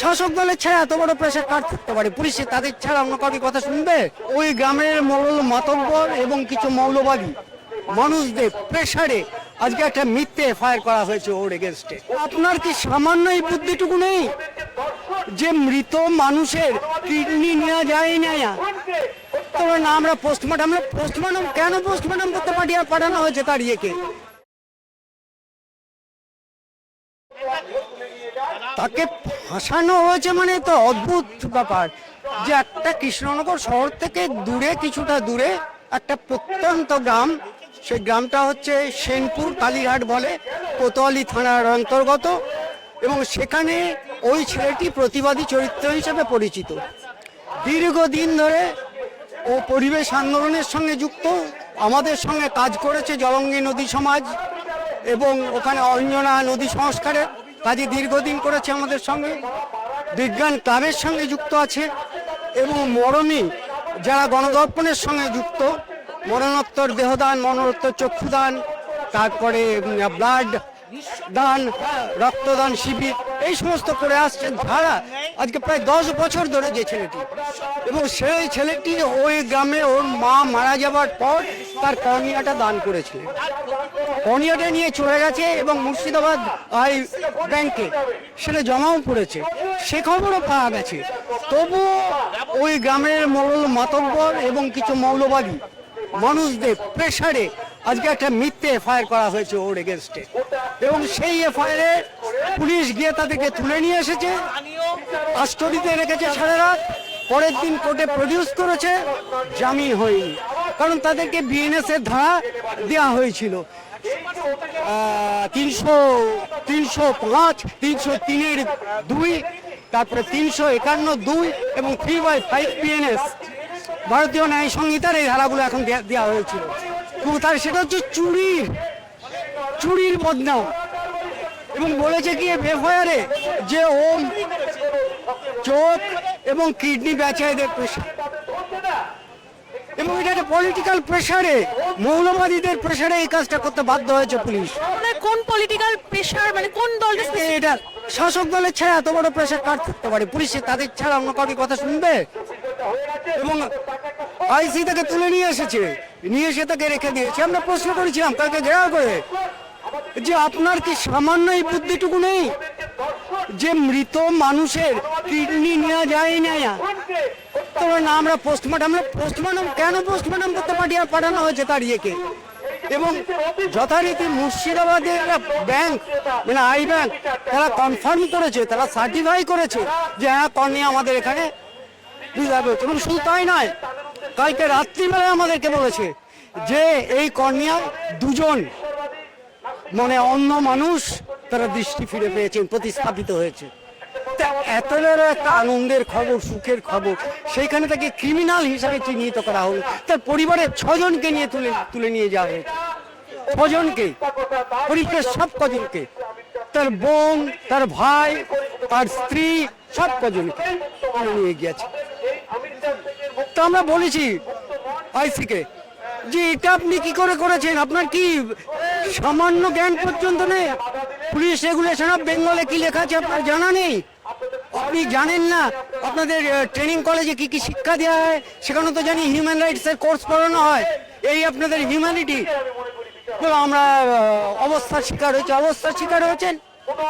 শাসক দলের ছাড়া এত বড় প্রেশার কার থাকতে পারে? পুলিশে তাদের ছাড়া অন্য কাউকে কথা শুনবে? ওই গ্রামের মৌল মাতব্বর এবং কিছু মৌলবাদী মানুষদের প্রেশারে আজকে একটা মিথ্যে এফআইআর করা হয়েছে ওর এগেনস্টে আপনার কি সামান্য এই বুদ্ধিটুকু নেই? যে মৃত মানুষের কিডনি নেওয়া যায় না তোমরা না আমরা পোস্টমর্টম পোস্টমর্টম কেন পোস্টমর্টম করতে পাঠিয়ে পাঠানো হয়েছে তার ইয়েকে। তাকে ফাঁসানো হয়েছে মানে তো অদ্ভুত ব্যাপার যে একটা কৃষ্ণনগর শহর থেকে দূরে, কিছুটা দূরে, একটা প্রত্যন্ত গ্রাম। সেই গ্রামটা হচ্ছে সেনপুর কালীঘাট বলে, কোতোয়ালি থানার অন্তর্গত এবং সেখানে ওই ছেলেটি প্রতিবাদী চরিত্র হিসেবে পরিচিত। দীর্ঘদিন ধরে ও পরিবেশ আন্দোলনের সঙ্গে যুক্ত, আমাদের সঙ্গে কাজ করেছে জলঙ্গি নদী সমাজ এবং ওখানে অঞ্জনা নদী সংস্কারের কাজে দীর্ঘদিন করেছে আমাদের সঙ্গে। বিজ্ঞান ক্লাবের সঙ্গে যুক্ত আছে এবং মরণী যারা গণদর্পণের সঙ্গে যুক্ত, মরণোত্তর দেহদান, মরণোত্তর চক্ষুদান, তারপরে ব্লাড দান, রক্তদান শিবির এই সমস্ত করে আসছেন যারা আজকে প্রায় দশ বছর ধরে যে ছেলেটি। এবং সেই ছেলেটি ওই গ্রামে ওর মা মারা যাবার পর তার কর্নিয়াটা দান করেছিলেন কর্নিয়াটা নিয়ে চলে গেছে এবং মুর্শিদাবাদ আই ব্যাংকে সেটা জমাও পড়েছে। সে খবরও পাওয়া গেছে। তবু ওই গ্রামের মৌল মাতব্বর এবং কিছু মৌলবাদী মানুষদের প্রেশারে আজকে একটা মিথ্যে এফআইআর করা হয়েছে ওর এগেনস্টে এবং সেই এফআইআরে পুলিশ গিয়ে তাদেরকে তুলে নিয়ে এসেছে। কাস্টডিতে রেখেছে সারা রাত। পরের দিন কোর্টে প্রডিউস করেছে জামিন হয়নি। কারণ তাদেরকে বিএনএস এর ধারা দেওয়া হয়েছিল। তিনশো তিনশো পাঁচ, তিনশো তিনের দুই, তারপরে তিনশো একান্ন দুই এবং থ্রি বাই ফাইভ বিএনএস। ভারতীয় ন্যায় সংহিতার এই ধারাগুলো এখন দেওয়া হয়েছিল। তার সেটা হচ্ছে চুরির চুরির বদনাম। এবং বলেছে কি এফআইআরে যে ও চোখ এবং কিডনি বেচাইদের প্রেশার এবং এটা একটা পলিটিক্যাল প্রেশারে মৌলবাদীদের প্রেশারে এই কাজটা করতে বাধ্য হয়েছে পুলিশ। মানে কোন পলিটিক্যাল প্রেশার মানে কোন দলটা এটা শাসক দলের ছাড়া এত বড় প্রেশার কার থাকতে পারে? পুলিশে তাদের ছাড়া অন্য কাউকে কথা শুনবে? এবং আইসি তাকে তুলে নিয়ে এসেছে। নিয়ে এসে তাকে রেখে দিয়েছে। আমরা প্রশ্ন করেছিলাম তাকে ঘেরাও করে যে আপনার কি সামান্য এই বুদ্ধিটুকু নেই? যে মৃত মানুষের কিডনি নেওয়া যায় না তোমরা না আমরা পোস্টমর্টম পোস্টমর্টম কেন পোস্টমর্টম করতে পাঠিয়ে পাঠানো হয়েছে তার ইয়েকে। এবং যথারীতি মুর্শিদাবাদের ব্যাংক মানে আই ব্যাংক তারা কনফার্ম করেছে, তারা সার্টিফাই করেছে যে হ্যাঁ কর্নিয়া আমাদের এখানে রিজার্ভ হচ্ছে এবং শুধু তাই নয়, কালকে রাত্রিবেলায় আমাদেরকে বলেছে যে এই কর্নিয়া দুজন মানে অন্য মানুষ তারা দৃষ্টি ফিরে পেয়েছেন, প্রতিস্থাপিত হয়েছে। এত একটা আনন্দের খবর, সুখের খবর, সেইখানে তাকে ক্রিমিনাল হিসাবে চিহ্নিত করা হলো। তার পরিবারের ছজনকে নিয়ে তুলে তুলে নিয়ে যাওয়া হয়েছে। ছজনকে, পরিবারের সব কজনকে। তার বোন, তার ভাই, তার স্ত্রী, সব কজনকে নিয়ে গিয়েছে। তো আমরা বলেছি আইসিকে যে এটা আপনি কি করে করেছেন? আপনার কি সামান্য জ্ঞান পর্যন্ত নেই? পুলিশ রেগুলেশন অফ বেঙ্গলে কি লেখা আছে আপনার জানা নেই? আপনি জানেন না আপনাদের ট্রেনিং কলেজে কি কি শিক্ষা দেওয়া হয়? সেখানে তো জানি হিউম্যান রাইটস এর কোর্স পড়ানো হয়। এই আপনাদের হিউম্যানিটি আমরা অবস্থার শিকার হয়েছে। অবস্থার শিকার হয়েছেন?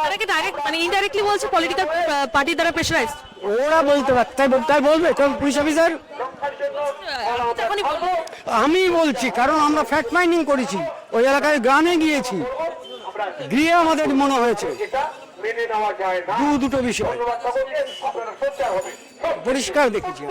তারা কি ডাইরেক্ট মানে ইনডাইরেক্টলি বলছে পলিটিক্যাল পার্টি দ্বারা প্রেশারাইজ ওরা বলতে পারে তাই বল- তাই বলবে? কোন পুলিশ অফিসার আমি বলছি, কারণ আমরা ফ্যাক্ট মাইনিং করেছি। ওই এলাকায় গ্রামে গিয়েছি। গিয়ে আমাদের মনে হয়েছে। দু দুটো বিষয়। পরিষ্কার দেখেছি